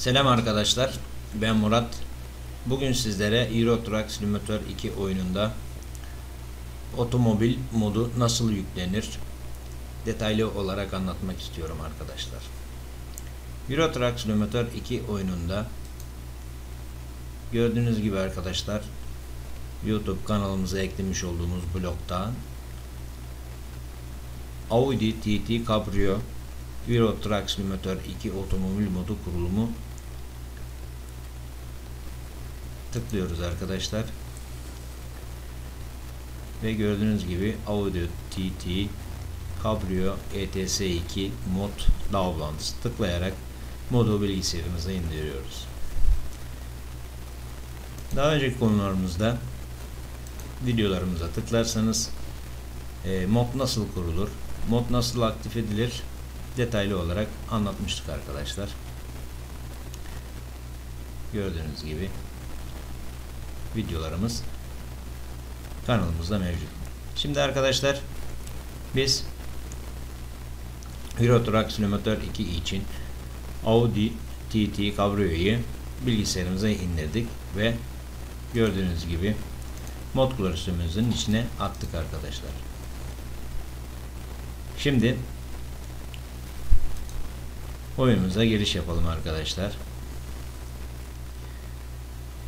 Selam arkadaşlar. Ben Murat. Bugün sizlere Euro Truck Simulator 2 oyununda otomobil modu nasıl yüklenir detaylı olarak anlatmak istiyorum arkadaşlar. Euro Truck Simulator 2 oyununda gördüğünüz gibi arkadaşlar YouTube kanalımıza eklemiş olduğumuz blokta Audi TT Cabrio Euro Truck Simulator 2 otomobil modu kurulumu tıklıyoruz arkadaşlar. Ve gördüğünüz gibi Audi TT Cabrio ETS2 mod Downloads tıklayarak modu bilgisayarımıza indiriyoruz. Daha önceki konularımızda videolarımıza tıklarsanız e, mod nasıl kurulur, mod nasıl aktif edilir detaylı olarak anlatmıştık arkadaşlar. Gördüğünüz gibi videolarımız kanalımızda mevcut. Şimdi arkadaşlar biz Truck Simulator 2 için Audi TT Cabrio'yu bilgisayarımıza indirdik ve gördüğünüz gibi mod klasörümüzün içine attık arkadaşlar. Şimdi oyunumuza giriş yapalım arkadaşlar.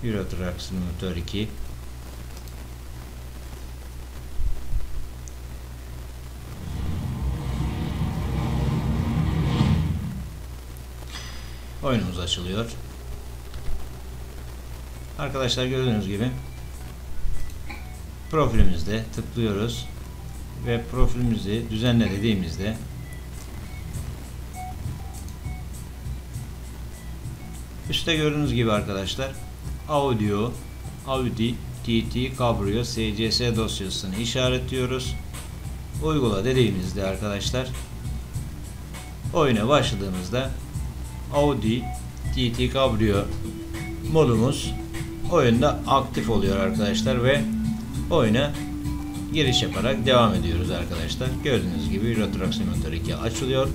Euro Truck Simulator 2 Oyunumuz açılıyor. Arkadaşlar gördüğünüz gibi profilimizde tıklıyoruz ve profilimizi düzenle dediğimizde üstte gördüğünüz gibi arkadaşlar audio Audi TT Cabrio SCS dosyasını işaretliyoruz. Uygula dediğimizde arkadaşlar oyuna başladığımızda Audi TT Cabrio modumuz oyunda aktif oluyor arkadaşlar ve oyuna giriş yaparak devam ediyoruz arkadaşlar. Gördüğünüz gibi Euro Truck Simulator 2 açılıyor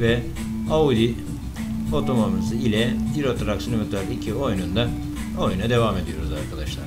ve Audi otomobilimiz ile Euro Truck Simulator 2 oyununda oyuna devam ediyoruz arkadaşlar.